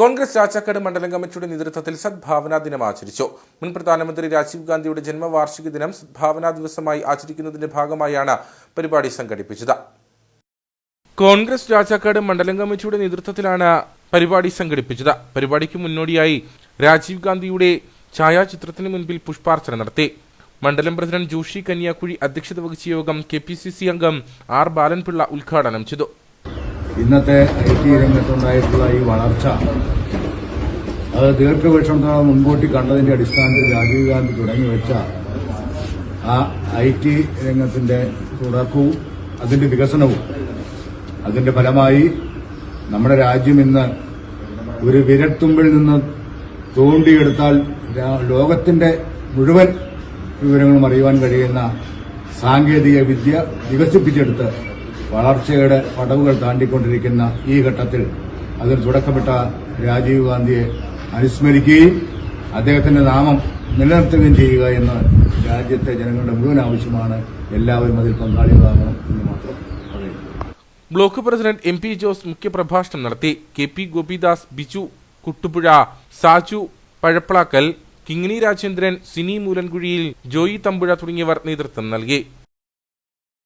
കോൺഗ്രസ് രാജാക്കാട് മണ്ഡലം കമ്മിറ്റിയുടെ നേതൃത്വത്തിൽ സദ്ഭാവനാ ദിനം ആചരിച്ചു. മുൻ പ്രധാനമന്ത്രി രാജീവ് ഗാന്ധിയുടെ ജന്മവാർഷിക ദിനം സദ്ഭാവനാ ദിവസമായി ആചരിക്കുന്നതിന്റെ ഭാഗമായാണ് പരിപാടി സംഘടിപ്പിച്ചത്. കോൺഗ്രസ് രാജാക്കാട് മണ്ഡലം കമ്മിറ്റിയുടെ നേതൃത്വത്തിലാണ് പരിപാടി സംഘടിപ്പിച്ചത്. പരിപാടിക്ക് മുന്നോടിയായി രാജീവ് ഗാന്ധിയുടെ ഛായാചിത്രത്തിന് മുൻപിൽ പുഷ്പാർച്ചന നടത്തി. മണ്ഡലം പ്രസിഡന്റ് ജോഷി കന്യാക്കുഴി അധ്യക്ഷത വഹിച്ച യോഗം കെ പി സി സി അംഗം ആർ ബാലൻപിള്ള ഉദ്ഘാടനം ചെയ്തു. ഇന്നത്തെ ഐ ടി രംഗത്തുണ്ടായിട്ടുള്ള ഈ വളർച്ച അത് ദീർഘവീക്ഷണത്തോടെ മുൻകൂട്ടി കണ്ടതിന്റെ അടിസ്ഥാനത്തിൽ രാജീവ് ഗാന്ധി തുടങ്ങിവെച്ച ആ ഐ ടി രംഗത്തിന്റെ തുടക്കവും അതിന്റെ വികസനവും അതിന്റെ ഫലമായി നമ്മുടെ രാജ്യം ഇന്ന് ഒരു വിരത്തുമ്പിൽ നിന്ന് തോണ്ടിയെടുത്താൽ ലോകത്തിന്റെ മുഴുവൻ വിവരങ്ങളും അറിയുവാൻ കഴിയുന്ന സാങ്കേതിക വിദ്യ വികസിപ്പിച്ചെടുത്ത് വളർച്ചയുടെ പടവുകൾ താണ്ടിക്കൊണ്ടിരിക്കുന്ന ഈ ഘട്ടത്തിൽ അതിൽ തുടക്കമിട്ട രാജീവ് ഗാന്ധിയെ അനുസ്മരിക്കുകയും അദ്ദേഹത്തിന്റെ നാമം നിലനിർത്തുകയും ചെയ്യുക എന്ന് രാജ്യത്തെ ജനങ്ങളുടെ മുഴുവൻ ആവശ്യമാണ്. എല്ലാവരും അതിൽ പങ്കാളികളാകണം എന്ന് മാത്രം പറയുന്നു. Block president M P Jose മുഖ്യപ്രഭാഷണം നടത്തി. കെ പി ഗോപിദാസ് ബിജു കുട്ടുപുഴ സാജു പഴപ്പളാക്കൽ കിങ്ങിണി രാജേന്ദ്രൻ സിനി മൂലൻകുഴിയിൽ ജോയി തമ്പുഴ തുടങ്ങിയവർ നേതൃത്വം നൽകി.